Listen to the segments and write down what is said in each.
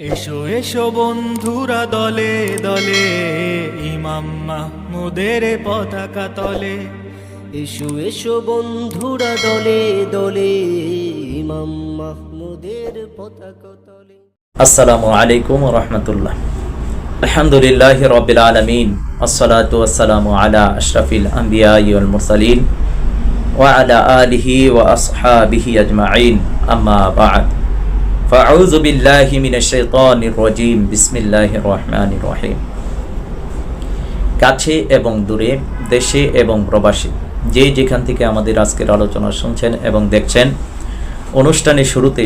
এসো এসো বন্ধুরা দলে দলে ইমাম মাহমুদের পতাকা তলে। এসো এসো বন্ধুরা দলে দলে ইমাম মাহমুদের পতাকা তলে। আসসালামু আলাইকুম রহমতুল্লাহ। আলহামদুলিল্লাহ রবিল আলমিন। আসসালাতু আসসালামু আলা আশরাফিল আম্বিয়া ওয়াল মুরসালিন। ওয়া আলা আলিহি ওয়া আসহাবিহি আজমাইন। আম্মা বা'দ। ফাউযু বিল্লাহি মিনাশ শাইতানির রাজীম বিসমিল্লাহির রহমানির রহিম কাছে এবং দূরে, দেশে এবং প্রবাসী যে যেখান থেকে আমাদের আজকের আলোচনা শুনছেন এবং দেখছেন, অনুষ্ঠানের শুরুতে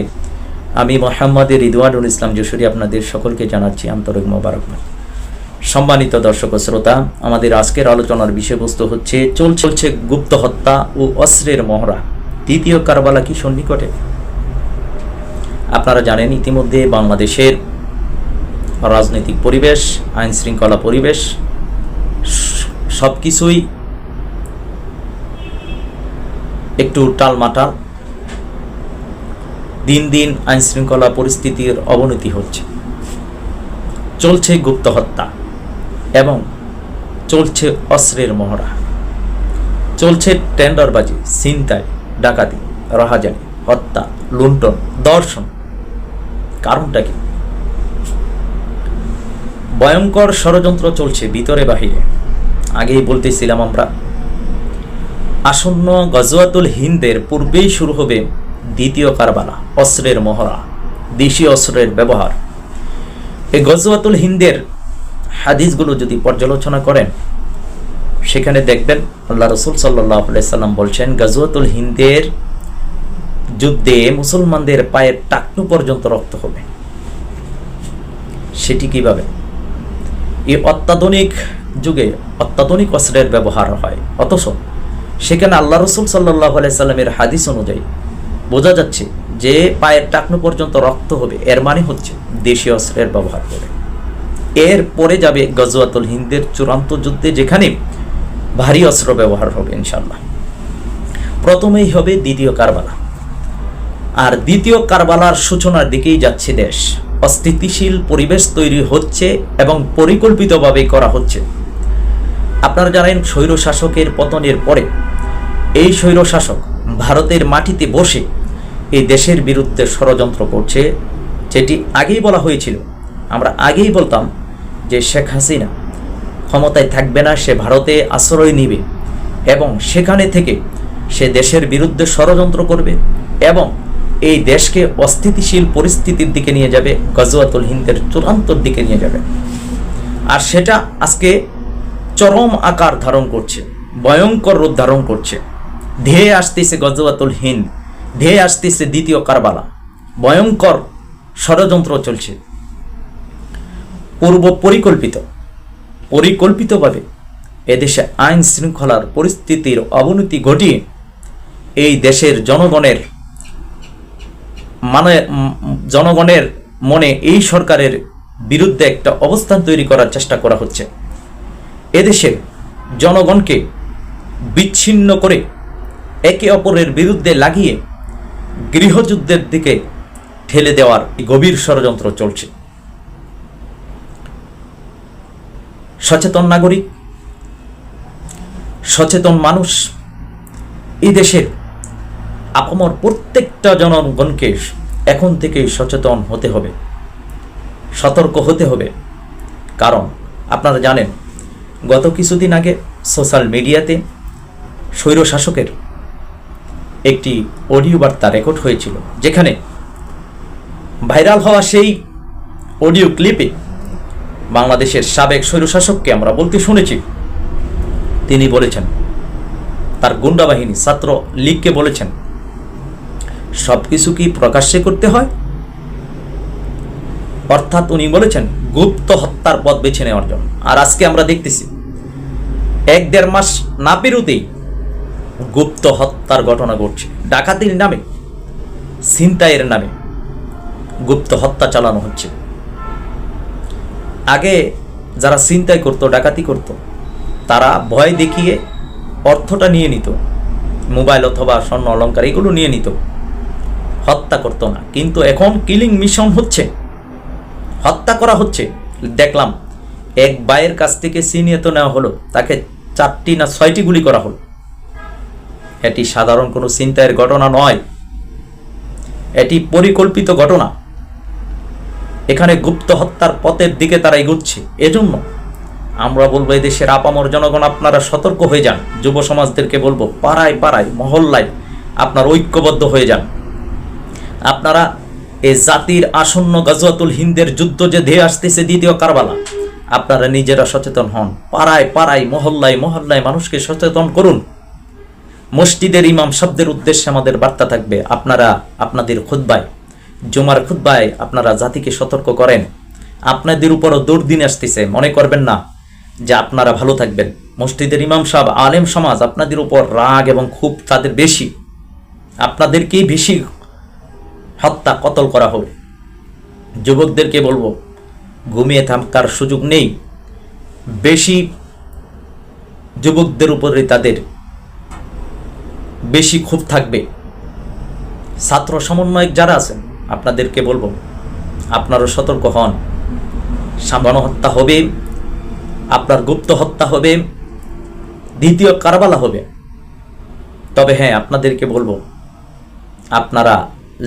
আমি মোহাম্মদ রিদওয়ানুল ইসলাম যশোরী আপনাদের সকলকে জানাচ্ছি আন্তরিক মোবারকবাদ। সম্মানিত দর্শক শ্রোতা, আমাদের আজকের আলোচনার বিষয়বস্তু হচ্ছে চল চলছে গুপ্ত হত্যা ও অস্ত্রের মহড়া। দ্বিতীয় কারবালা কি সন্নিকটে? আপনারা জানেন ইতিমধ্যে বাংলাদেশের রাজনৈতিক পরিবেশ আইন শৃঙ্খলা পরিবেশ সব কিছুই একটু টালমাটাল। দিন দিন আইন শৃঙ্খলা পরিস্থিতির অবনতি হচ্ছে। চলছে গুপ্ত হত্যা এবং চলছে অস্ত্রের মহড়া। চলছে টেন্ডারবাজি, ছিনতাই, ডাকাতি, রাহাজানি, হত্যা, লুণ্ঠন, দর্শন কারণটা কি? ভয়ঙ্কর ষড়যন্ত্র চলছে ভিতরে বাহিরে। আগেই বলতেছিলাম আমরা, আসন্ন গজওয়াতুল হিন্দের পূর্বেই শুরু হবে দ্বিতীয় কারবালা, অস্ত্রের মহড়া, দেশি অস্ত্রের ব্যবহার। এই গজওয়াতুল হিন্দের হাদিসগুলো যদি পর্যালোচনা করেন, সেখানে দেখবেন আল্লাহ রসুল সাল্লাহ সাল্লাম বলছেন, গজওয়াতুল হিন্দের যুদ্ধে মুসলমানদের পায়ের টাকনু পর্যন্ত রক্ত হবে। সেটি কীভাবে? এই অত্যাধুনিক যুগে অত্যাধুনিক অস্ত্রের ব্যবহার হয়। অথচ সেখানে আল্লাহ রসুল সাল্লাহ সাল্লামের হাদিস অনুযায়ী বোঝা যাচ্ছে যে পায়ের টাকনু পর্যন্ত রক্ত হবে, এর মানে হচ্ছে দেশীয় অস্ত্রের ব্যবহার করে। এর পরে যাবে গজওয়াতুল হিন্দের চূড়ান্ত যুদ্ধে যেখানে ভারী অস্ত্র ব্যবহার হবে ইনশাল্লাহ প্রথমেই হবে দ্বিতীয় কারবালা। আর দ্বিতীয় কারবালার সূচনার দিকেই যাচ্ছে দেশ। অস্থিতিশীল পরিবেশ তৈরি হচ্ছে এবং পরিকল্পিতভাবে করা হচ্ছে। আপনারা জানেন স্বৈর শাসকের পতনের পরে এই স্বৈর শাসক ভারতের মাটিতে বসে এই দেশের বিরুদ্ধে ষড়যন্ত্র করছে, যেটি আগেই বলা হয়েছিল। আমরা আগেই বলতাম যে শেখ হাসিনা ক্ষমতায় থাকবে না, সে ভারতে আশ্রয় নিবে এবং সেখানে থেকে সে দেশের বিরুদ্ধে ষড়যন্ত্র করবে এবং এই দেশকে অস্থিতিশীল পরিস্থিতির দিকে নিয়ে যাবে, গজওয়াতুল হিন্দের চূড়ান্তর দিকে নিয়ে যাবে। আর সেটা আজকে চরম আকার ধারণ করছে, ভয়ঙ্কর রূপ ধারণ করছে। ধেয়ে আসতেছে গজওয়াতুল হিন্দ, ধেয়ে আসতেছে দ্বিতীয় কারবালা। ভয়ঙ্কর ষড়যন্ত্র চলছে। পূর্ব পরিকল্পিত, পরিকল্পিতভাবে এদেশে আইন শৃঙ্খলার পরিস্থিতির অবনতি ঘটিয়ে এই দেশের জনগণের মানে জনগণের মনে এই সরকারের বিরুদ্ধে একটা অবস্থান তৈরি করার চেষ্টা করা হচ্ছে। এদেশের জনগণকে বিচ্ছিন্ন করে একে অপরের বিরুদ্ধে লাগিয়ে গৃহযুদ্ধের দিকে ঠেলে দেওয়ার গভীর ষড়যন্ত্র চলছে। সচেতন নাগরিক, সচেতন মানুষ, এই দেশের আপমর প্রত্যেকটা জনগণকে এখন থেকেই সচেতন হতে হবে, সতর্ক হতে হবে। কারণ আপনারা জানেন, গত কিছুদিন আগে সোশ্যাল মিডিয়াতে স্বৈরশাসকের একটি অডিও বার্তা রেকর্ড হয়েছিল, যেখানে ভাইরাল হওয়া সেই অডিও ক্লিপে বাংলাদেশের সাবেক স্বৈরশাসককে আমরা বলতে শুনেছি। তিনি বলেছেন, তার গুন্ডা বাহিনী ছাত্র লীগকে বলেছেন সব কিছু কি প্রকাশ্যে করতে হয়? অর্থাৎ উনি বলেছেন, গুপ্ত হত্যার পথ বেছে নেওয়ার জন্য। আর আজকে আমরা দেখতেছি, এক দেড় মাস না পেরুতেই গুপ্ত হত্যার ঘটনা ঘটছে। ডাকাতির নামে, ছিনতাইয়ের নামে গুপ্ত হত্যা চালানো হচ্ছে। আগে যারা ছিনতাই করতো, ডাকাতি করত, তারা ভয় দেখিয়ে অর্থটা নিয়ে নিত। মোবাইল অথবা স্বর্ণ অলংকার, এগুলো নিয়ে নিত। হত্যা করতো না। কিন্তু এখন কিলিং মিশন হচ্ছে। হত্যা করা হচ্ছে। দেখলাম, এক ভাইয়ের কাছ থেকে সিনিয়ত নেওয়া হলো। তাকে চারটি না ছয়টি গুলি করা হলো। এটি সাধারণ কোনো চিন্তায়ের ঘটনা নয়। এটি পরিকল্পিত ঘটনা। এখানে গুপ্ত হত্যার পথের দিকে তারা এগুচ্ছে। এজন্য আমরা বলব দেশের আপামর জনগণ আপনারা সতর্ক হয়ে যান। যুব সমাজদেরকে বলব, পাড়ায় পাড়ায়, মহল্লায় আপনার ঐক্যবদ্ধ হয়ে যান। আপনারা এই জাতির আসন্ন গজওয়াতুল হিন্দের যুদ্ধ যে ধেয়ে আসতেছে দ্বিতীয় কারবালা, আপনারা নিজেরা সচেতন হন। পাড়ায় পাড়ায়, মহল্লায় মহল্লায় মানুষকে সচেতন করুন। মসজিদের ইমাম শব্দের উদ্দেশ্যে আমাদের বার্তা থাকবে, আপনারা আপনাদের খুদ্বায় জুমার খুদ্বায় আপনারা জাতিকে সতর্ক করেন। আপনাদের উপরও দুর্দিন আসতেছে, মনে করবেন না যে আপনারা ভালো থাকবেন। মসজিদের ইমাম সাহেব, আলেম সমাজ আপনাদের উপর রাগ এবং খুব তাদের বেশি। আপনাদেরকেই বেশি হত্যা, কতল করা হবে যুবকদেরকে বলব, ঘুমিয়ে থাকার সুযোগ নেই। বেশি যুবকদের উপরে তাদের বেশি ক্ষোভ থাকবে। ছাত্র সমন্বয়ক যারা আছেন, আপনাদেরকে বলব, আপনারও সতর্ক হন। সামান্য হত্যা হবে, আপনার গুপ্ত হত্যা হবে, দ্বিতীয় কারবালা হবে। তবে হ্যাঁ আপনাদেরকে বলব, আপনারা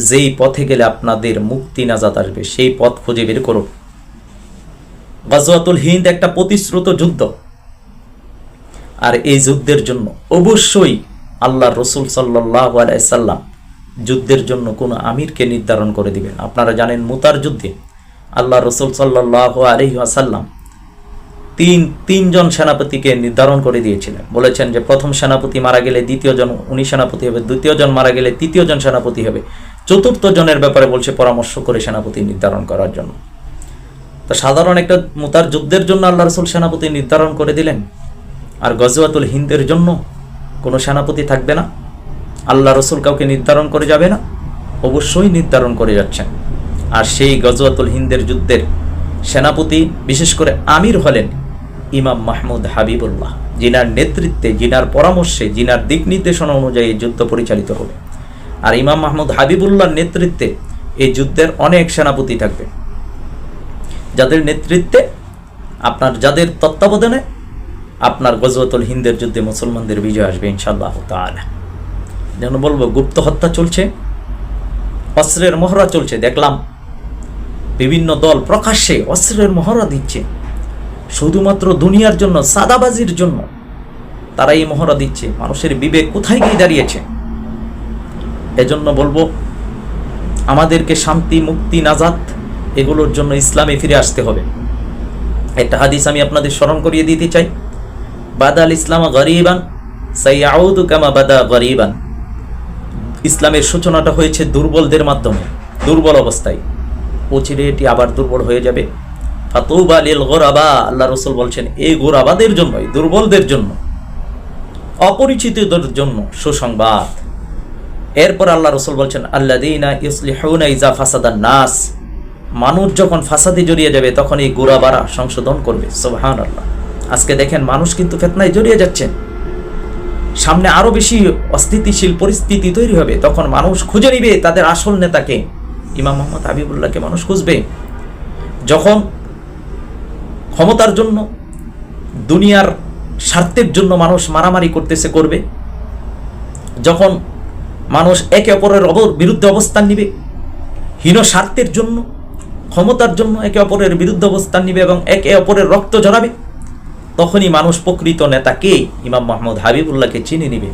যেই পথে গেলে আপনাদের মুক্তি নাজাত আসবে, সেই পথ খুঁজে বের করুন। গজওয়াতুল হিন্দ একটা প্রতিশ্রুত যুদ্ধ। আর এই যুদ্ধের জন্য অবশ্যই আল্লাহ রসুল সাল্লাহ আলাইসাল্লাম যুদ্ধের জন্য কোনো আমিরকে নির্ধারণ করে দিবেন। আপনারা জানেন মুতার যুদ্ধে আল্লাহ রসুল সাল্লাহ আলহি আসাল্লাম তিন, তিনজন সেনাপতিকে নির্ধারণ করে দিয়েছিলেন। বলেছেন যে প্রথম সেনাপতি মারা গেলে দ্বিতীয় জন উনি সেনাপতি হবে দ্বিতীয় জন মারা গেলে তৃতীয় জন সেনাপতি হবে। চতুর্থ জনের ব্যাপারে বলছে পরামর্শ করে সেনাপতি নির্ধারণ করার জন্য। তো সাধারণ একটা মুতার যুদ্ধের জন্য আল্লাহ রসুল সেনাপতি নির্ধারণ করে দিলেন। আর গজওয়াতুল হিন্দের জন্য কোনো সেনাপতি থাকবে না। আল্লাহ রসুল কাউকে নির্ধারণ করে যাবে না। অবশ্যই নির্ধারণ করে যাচ্ছেন। আর সেই গজওয়াতুল হিন্দের যুদ্ধের সেনাপতি, বিশেষ করে আমির হলেন ইমাম মাহমুদ হাবিবুল্লাহ জিনার নেতৃত্বে জিনার পরামর্শে জিনার দিক নির্দেশনা অনুযায়ী যুদ্ধ পরিচালিত হবে। আর ইমাম মাহমুদ হাবিবুল্লাহর নেতৃত্বে এই যুদ্ধের অনেক সেনাপতি থাকবে। যাদের নেতৃত্বে আপনার, যাদের তত্ত্বাবধানে আপনার গজওয়াতুল হিন্দের যুদ্ধে মুসলমানদের বিজয় আসবে ইনশাল্লাহ তাআলা। যেন বলব, গুপ্ত হত্যা চলছে, অস্ত্রের মহড়া চলছে, দেখলাম বিভিন্ন দল প্রকাশ্যে অস্ত্রের মহড়া দিচ্ছে। শুধুমাত্র দুনিয়ার জন্য, সাদাবাজির জন্য তারা এই মহড়া দিচ্ছে। মানুষের বিবেক কোথায় গিয়ে দাঁড়িয়েছে? এজন্য বলব, আমাদেরকে শান্তি, মুক্তি, নাজাত এগুলোর জন্য ইসলামে ফিরে আসতে হবে। একটা হাদিস আমি আপনাদের স্মরণ করিয়ে দিতে চাই। বাদাল ইসলাম গরিবান, সাইয়াউদু বাদা গরিবান। ইসলামের সূচনাটা হয়েছে দুর্বলদের মাধ্যমে, দুর্বল অবস্থায়। অচিরে এটি আবার দুর্বল হয়ে যাবে। ফাতুবা লিল গোরাবা, আল্লাহ রসুল বলছেন এই গোরাবাদের জন্যই, দুর্বলদের জন্য, অপরিচিতদের জন্য সুসংবাদ। এরপর আল্লাহ রসুল বলছেন আল্লাদিনা ইসলিহুনা ইজা ফাসাদান নাস। মানুষ যখন ফাসাদে জড়িয়ে যাবে তখন এই গোরাবারা সংশোধন করবে। সোহান আল্লাহ আজকে দেখেন, মানুষ কিন্তু ফেতনায় জড়িয়ে যাচ্ছেন সামনে আরও বেশি অস্থিতিশীল পরিস্থিতি তৈরি হবে, তখন মানুষ খুঁজে নিবে তাদের আসল নেতাকে। ইমাম মোহাম্মদ হাবিবুল্লাহকে মানুষ খুঁজবে। যখন ক্ষমতার জন্য, দুনিয়ার স্বার্থের জন্য মানুষ মারামারি করতেছে, করবে। যখন মানুষ একে অপরের বিরুদ্ধে অবস্থান নিবে। হীন স্বার্থের জন্য, ক্ষমতার জন্য একে অপরের বিরুদ্ধে অবস্থান নিবে এবং একে অপরের রক্ত ঝরাবে। তখনই মানুষ প্রকৃত নেতাকে ইমাম মাহমুদ হাবিবুল্লাহকে চিনে নিবে।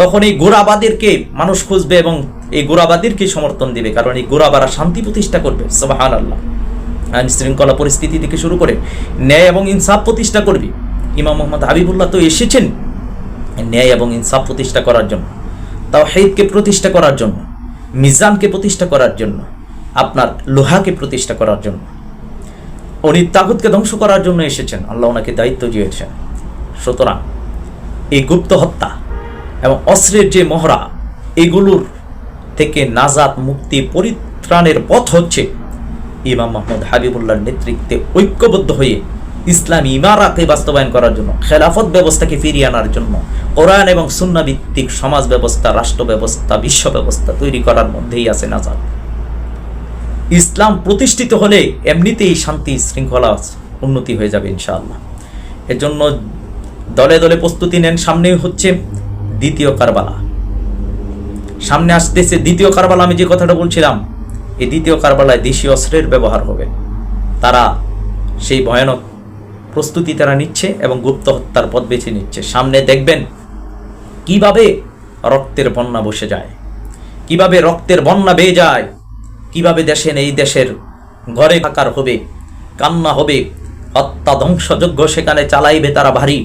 তখন এই গোড়াবাদেরকে মানুষ খুঁজবে এবং এই গোড়াবাদেরকে সমর্থন দিবে, কারণ এই গোড়াবারা শান্তি প্রতিষ্ঠা করবে। সবাহান আল্লাহ আইন শৃঙ্খলা পরিস্থিতি থেকে শুরু করে ন্যায় এবং ইনসাফ প্রতিষ্ঠা করবে। ইমাম মোহাম্মদ হাবিবুল্লাহ তো এসেছেন ন্যায় এবং ইনসাফ প্রতিষ্ঠা করার জন্য। তাও হেদকে প্রতিষ্ঠা করার জন্য, মিজানকে প্রতিষ্ঠা করার জন্য, আপনার লোহাকে প্রতিষ্ঠা করার জন্য, উনি তাগুতকে ধ্বংস করার জন্য এসেছেন, আল্লাহ ওনাকে দায়িত্ব দিয়েছেন। সুতরাং এই গুপ্ত হত্যা এবং অস্ত্রের যে মহড়া, এগুলোর থেকে নাজাত মুক্তি পরিত্রাণের পথ হচ্ছে ইমাম মোহাম্মদ হাবিবুল্লাহর নেতৃত্বে ঐক্যবদ্ধ হয়ে ইসলামী ইমারাতে বাস্তবায়ন করার জন্য, খেলাফত ব্যবস্থাকে ফিরিয়ে আনার জন্য, কোরআন এবং সুন্না ভিত্তিক সমাজ ব্যবস্থা, রাষ্ট্র ব্যবস্থা, বিশ্ব ব্যবস্থা তৈরি করার মধ্যেই আছে নাজাত। ইসলাম প্রতিষ্ঠিত হলে এমনিতেই শান্তি শৃঙ্খলা উন্নতি হয়ে যাবে ইনশাআল্লাহ। এজন্য দলে দলে প্রস্তুতি নেন সামনেই হচ্ছে দ্বিতীয় কারবালা। সামনে আসতেছে দ্বিতীয় কারবালা, আমি যে কথাটা বলছিলাম, এই দ্বিতীয় কারবালায় দেশীয় অস্ত্রের ব্যবহার হবে। তারা সেই ভয়ানক প্রস্তুতি তারা নিচ্ছে এবং গুপ্ত হত্যার পথ বেছে নিচ্ছে। সামনে দেখবেন কীভাবে রক্তের বন্যা বসে যায়, কীভাবে রক্তের বন্যা বেয়ে যায়, কীভাবে দেশের, এই দেশের ঘরে থাকার হবে, কান্না হবে, হত্যা ধ্বংসযজ্ঞ সেখানে চালাইবে তারা ভারী,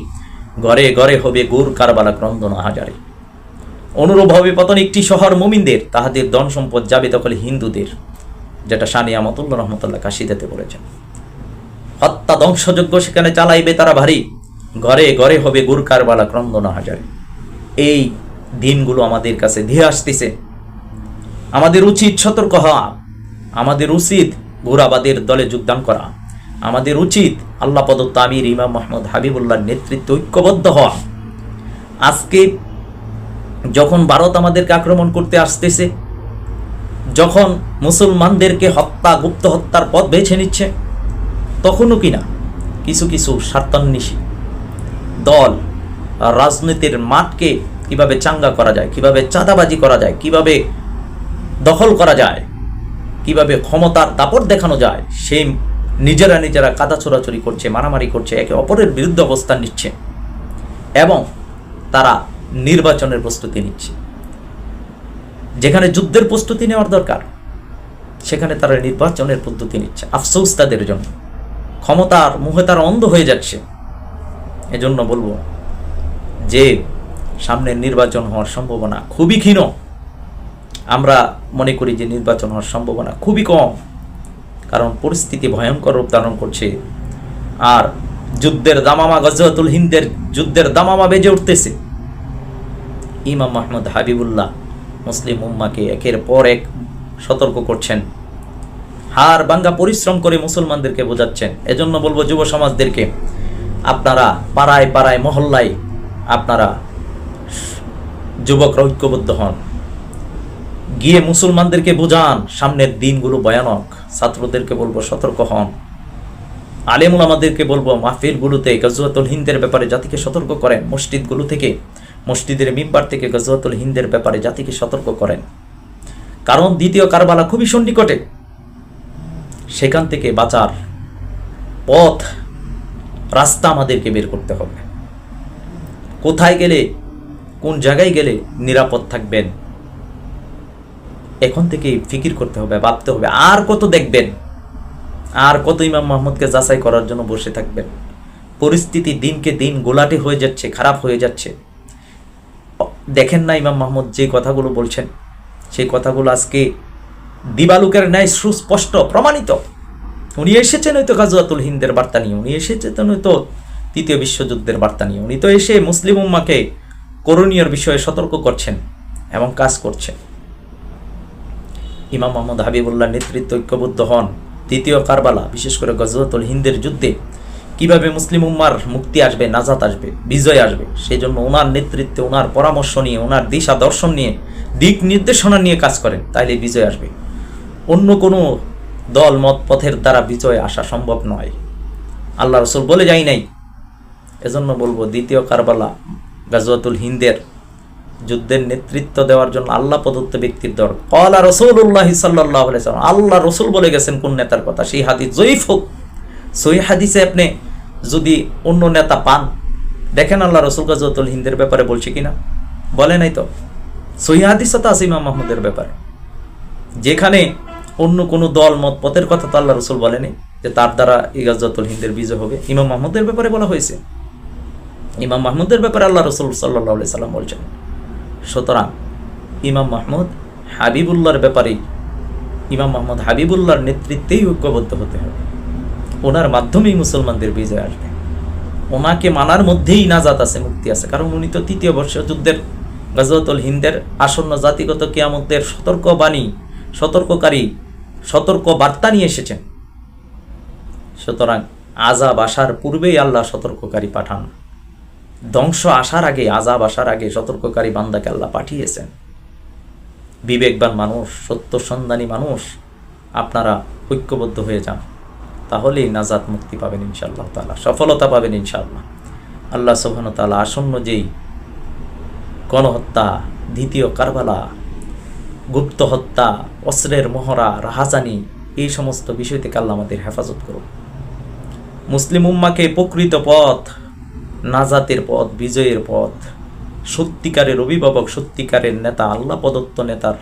ঘরে ঘরে হবে গুর কারবালা ক্রন্দন হাজারে অনুরূপ হবে পতন একটি শহর মুমিনদের, তাহাদের ধন সম্পদ যাবে তখন হিন্দুদের, যেটা সানিয়া মতুল্লা রহমতুল্লাহ কাশিদাতে বলেছেন। হত্যা ধ্বংসযজ্ঞ সেখানে চালাইবে তারা ভারী। ঘরে ঘরে হবে গুর কারবালা ক্রন্দন হাজারে এই দিনগুলো আমাদের কাছে ধেয়ে আসতেছে। আমাদের উচিত সতর্ক হওয়া। আমাদের উচিত ঘোরাবাদের দলে যোগদান করা। আমাদের উচিত আল্লাহ প্রদত্ত আমির ইমাম মোহাম্মদ হাবিবুল্লাহর নেতৃত্বে ঐক্যবদ্ধ হওয়া। আজকে যখন ভারত আমাদেরকে আক্রমণ করতে আসতেছে, যখন মুসলমানদেরকে হত্যা গুপ্ত হত্যার পথ বেছে নিচ্ছে তখনও কিনা কিছু কিছু স্বার্থান্বেষী দল রাজনীতির মাঠকে কীভাবে চাঙ্গা করা যায়, কীভাবে চাঁদাবাজি করা যায়, কীভাবে দখল করা যায়, কীভাবে ক্ষমতার দাপট দেখানো যায়, সেই নিজেরা নিজেরা কাদা ছোড়াছড়ি করছে, মারামারি করছে, একে অপরের বিরুদ্ধে অবস্থান নিচ্ছে এবং তারা নির্বাচনের প্রস্তুতি নিচ্ছে। যেখানে যুদ্ধের প্রস্তুতি নেওয়ার দরকার, সেখানে তারা নির্বাচনের পদ্ধতি নিচ্ছে। আফসোস তাদের জন্য। ক্ষমতার মুহে তারা অন্ধ হয়ে যাচ্ছে। এজন্য বলব যে, সামনের নির্বাচন হওয়ার সম্ভাবনা খুবই ক্ষীণ। আমরা মনে করি যে নির্বাচন হওয়ার সম্ভাবনা খুবই কম। কারণ পরিস্থিতি ভয়ঙ্কর রূপ ধারণ করছে। আর যুদ্ধের দামামা গজওয়াতুল হিন্দের যুদ্ধের দামামা বেজে উঠতেছে। ইমাম মাহমুদ হাবিবুল্লাহ মুসলিম উম্মাকে একের পর এক সতর্ক করছেন। হার বাঙ্গা পরিশ্রম করে মুসলমানদেরকে বোঝাচ্ছেন। এজন্য বলব যুব সমাজদেরকে, আপনারা পাড়ায় পাড়ায়, মহল্লায় আপনারা যুবকরা ঐক্যবদ্ধ হন। গিয়ে মুসলমানদেরকে বোঝান, সামনের দিনগুলো ভয়ানক। ছাত্রদেরকে বলব সতর্ক হন। আলেমুল আমাদেরকে বলব মাহফিলগুলোতে গজওয়াতুল হিন্দের ব্যাপারে জাতিকে সতর্ক করেন। মসজিদগুলো থেকে, মসজিদের মিম্বার থেকে গজওয়াতুল হিন্দের ব্যাপারে জাতিকে সতর্ক করেন। কারণ দ্বিতীয় কারবালা খুবই সন্নিকটে। সেখান থেকে বাঁচার পথ, রাস্তা আমাদেরকে বের করতে হবে। কোথায় গেলে, কোন জায়গায় গেলে নিরাপদ থাকবেন? এখন থেকে ফিকির করতে হবে, ভাবতে হবে, আর কত দেখবেন? আর কত ইমাম মোহাম্মদকে যাচাই করার জন্য বসে থাকবেন? পরিস্থিতি দিনকে দিন গোলাটে হয়ে যাচ্ছে, খারাপ হয়ে যাচ্ছে। দেখেন না ইমাম মাহমুদ যে কথাগুলো বলছেন, সেই কথাগুলো আজকে দিবালুকের ন্যায় সুস্পষ্ট, প্রমাণিত। উনি এসেছেন হয়তো গাজুয়াতুল হিন্দের বার্তা নিয়ে, উনি এসেছেন হয়তো তৃতীয় বিশ্বযুদ্ধের বার্তা নিয়ে, উনি তো এসে মুসলিম উম্মাকে করণীয় বিষয়ে সতর্ক করছেন এবং কাজ করছেন। ইমাম মোহাম্মদ হাবিবুল্লাহ নেতৃত্ব ঐক্যবদ্ধ হন তৃতীয় কারবালা, বিশেষ করে গজওয়াতুল হিন্দের যুদ্ধে। কীভাবে মুসলিম উম্মার মুক্তি আসবে, নাজাত আসবে, বিজয় আসবে সেই জন্য ওনার নেতৃত্বে ওনার পরামর্শ নিয়ে ওনার দিশা দর্শন নিয়ে, দিক নির্দেশনা নিয়ে কাজ করেন, তাইলে বিজয় আসবে। অন্য কোনো দল মত পথের দ্বারা বিজয় আসা সম্ভব নয়। আল্লাহ রসুল বলে যাই নাই, এজন্য বলব দ্বিতীয় কারবালা গাজওয়াতুল হিন্দের যুদ্ধের নেতৃত্ব দেওয়ার জন্য আল্লাহ প্রদত্ত ব্যক্তির দর কলা রসুল্লাহ সাল্লাহ আল্লাহ রসুল বলে গেছেন কোন নেতার কথা? সেই হাদিস জয়ীফ হোক। সই হাদিসে আপনি যদি অন্য নেতা পান, দেখেন আল্লাহ রসুল গাজওয়াতুল হিন্দের ব্যাপারে বলছে কিনা? বলে নাই তো? সহি হাদিসে তো ইমাম মাহমুদের ব্যাপারে। যেখানে অন্য কোনো দল মত পথের কথা তো আল্লাহ রসুল বলেনি যে তার দ্বারা ইগাজতুল হিন্দের বিজয় হবে। ইমাম মাহমুদের ব্যাপারে বলা হয়েছে। ইমাম মাহমুদের ব্যাপারে আল্লাহ রসুল সাল্লাহ সাল্লাম বলছেন, সুতরাং ইমাম মাহমুদ হাবিবুল্লাহর ব্যাপারেই, ইমাম মাহমুদ হাবিবুল্লাহর নেতৃত্বেই ঐক্যবদ্ধ হতে হবে। ওনার মাধ্যমেই মুসলমানদের বিজয় আসবে। ওনাকে মানার মধ্যেই নাজাত আছে, মুক্তি আছে। কারণ উনি তো তৃতীয় বর্ষ যুদ্ধের, গাজওয়াতুল হিন্দের আসন্ন জাতিগত কিয়ামতের সতর্কবাণী, সতর্ককারী সতর্ক বার্তা নিয়ে এসেছেন। সুতরাং আজাব আসার পূর্বেই আল্লাহ সতর্ককারী পাঠান। ধ্বংস আসার আগে আজাব আসার আগে সতর্ককারী বান্দাকে আল্লাহ পাঠিয়েছেন। বিবেকবান মানুষ, সত্য সন্ধানী মানুষ, আপনারা ঐক্যবদ্ধ হয়ে যান। তাহলেই নাজাত মুক্তি পাবেন ইনশাআল্লাহ তালা সফলতা পাবেন ইনশাআল্লাহ। আল্লাহ সোহান তালা আসন্ন যেই গণহত্যা, দ্বিতীয় কারবালা গুপ্ত হত্যা, অস্ত্রের মহড়া, রাহাজানি, এই সমস্ত বিষয় থেকে আল্লাহ আমাদের হেফাজত করুন মুসলিম উম্মাকে প্রকৃত পথ, নাজাতের পথ, বিজয়ের পথ, সত্যিকারের অভিভাবক, সত্যিকারের নেতা, আল্লাহ প্রদত্ত নেতার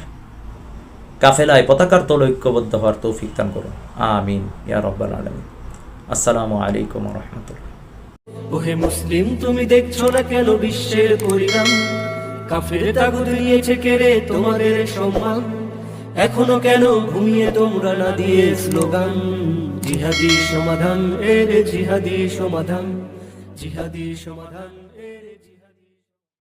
কাফেলায় পতাকার তল ঐক্যবদ্ধ হওয়ার তৌফিক দান করুন। আমিন, ইয়া রব্বাল আলামিন। আসসালামু আলাইকুম রহমতুল্লাহ। ওহে মুসলিম, তুমি দেখছ না কেন বিশ্বের পরিণাম? কাফের তাগুদ নিয়েছে কেড়ে তোমাদের সম্মান? এখনও কেন ঘুমিয়ে তোমরা না দিয়ে স্লোগান? জিহাদি সমাধান এর জিহাদি সমাধান জিহাদি সমাধান।